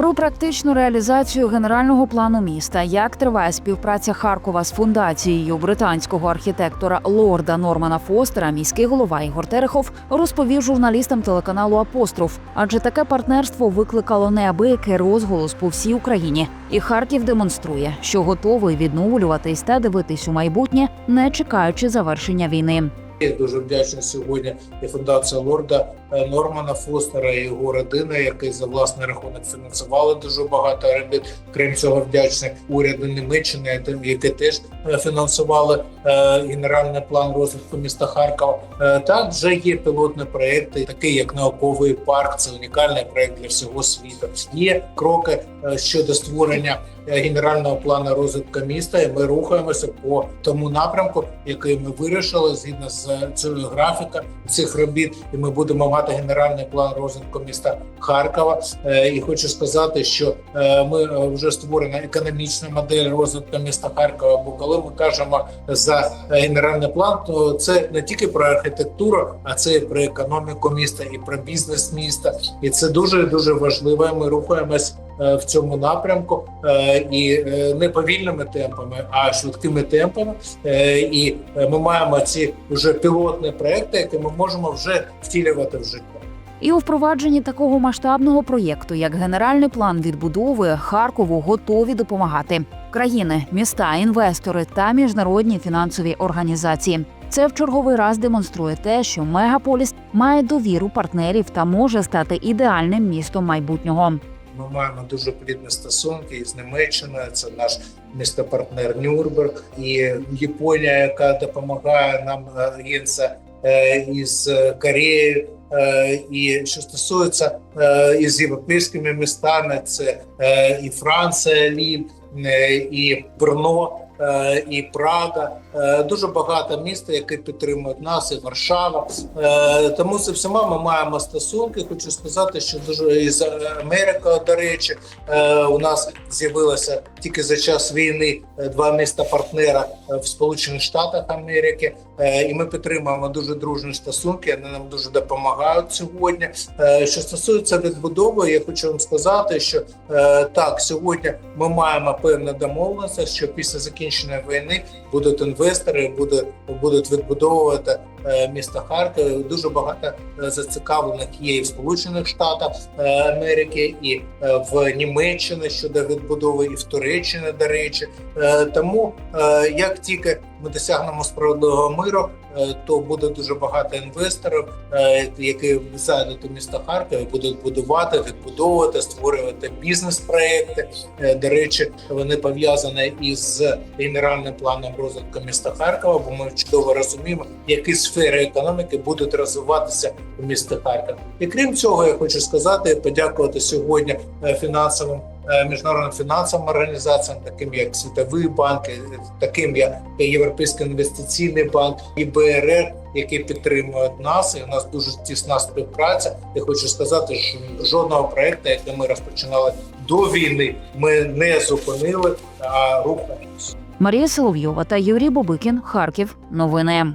Про практичну реалізацію генерального плану міста, як триває співпраця Харкова з фундацією британського архітектора лорда Нормана Фостера, міський голова Ігор Терехов розповів журналістам телеканалу Апостроф. Адже таке партнерство викликало неабиякий розголос по всій Україні, і Харків демонструє, що готовий відновлюватись та дивитись у майбутнє, не чекаючи завершення війни. Я дуже вдячний сьогодні і фундація лорда Нормана Фостера і його родина, які за власний рахунок фінансували дуже багато робіт. Крім цього, вдячний уряду Німеччини, які теж е, фінансували е, генеральний план розвитку міста Харкова. Е, Так вже є пілотні проекти, такі як науковий парк. Це унікальний проект для всього світу. Є кроки е, щодо створення е, генерального плану розвитку міста, і ми рухаємося по тому напрямку, який ми вирішили згідно з цією графіка цих робіт. І ми будемо мати генеральний план розвитку міста Харкова. Е, І хочу сказати, що е, ми вже створена економічна модель розвитку міста Харкова. Бо коли ми кажемо за генеральний план, то це не тільки про архітектуру, а це і про економіку міста і про бізнес міста. І це дуже дуже важливо. Ми рухаємось в цьому напрямку е, і е, не повільними темпами, а швидкими темпами. Е, І е, ми маємо ці вже пілотні проекти, які ми можемо вже втілювати в життя. І у впровадженні такого масштабного проєкту, як генеральний план відбудови, Харкову готові допомагати країни, міста, інвестори та міжнародні фінансові організації. Це в черговий раз демонструє те, що мегаполіс має довіру партнерів та може стати ідеальним містом майбутнього. Ми маємо дуже плідні стосунки із Німеччиною. Це наш містопартнер Нюрнберг і Японія, яка допомагає нам агенція е, із е, Кореєю. Е, І що стосується е, із європейськими містами, це е, і Франція, Ліль, е, і Брно, е, і Прага. Е, Дуже багато міст, які підтримують нас, і Варшава. Е, Тому з всіма ми маємо стосунки. Хочу сказати, що дуже із Америкою, до речі, е, у нас з'явилося тільки за час війни е, два міста партнера е, в Сполучених Штатах Америки, Е, і ми підтримуємо дуже дружні стосунки. Вони нам дуже допомагають сьогодні. Е, Що стосується відбудови, я хочу вам сказати, що е, так сьогодні ми маємо певне домовленість, що після закінчення війни будуть інвестори, будуть, будуть відбудовувати е, місто Харків. Дуже багато е, зацікавлених є і в Сполучених Штатах е, Америки, і в Німеччині щодо відбудови, і в Туреччині, до речі. Тому як тільки ми досягнемо справедливого миру, то буде дуже багато інвесторів, е, які зайдуть у місто Харків, будуть будувати, відбудовувати, створювати бізнес-проекти. Е, До речі, вони пов'язані із генеральним планом розвитку міста Харкова, бо ми чудово розуміємо, які сфери економіки будуть розвиватися у місті Харків. І крім цього, я хочу сказати, подякувати сьогодні е, фінансовим. Е, Міжнародним фінансовим організаціям, таким як Світовий банк, е, таким як Європейський інвестиційний банк і БРР, які підтримують нас, і у нас дуже тісна співпраця. Я хочу сказати, що жодного проекту, який ми розпочинали до війни, ми не зупинили, а рухаємося. Марія Соловйова та Юрій Бобикін. Харків. Новини.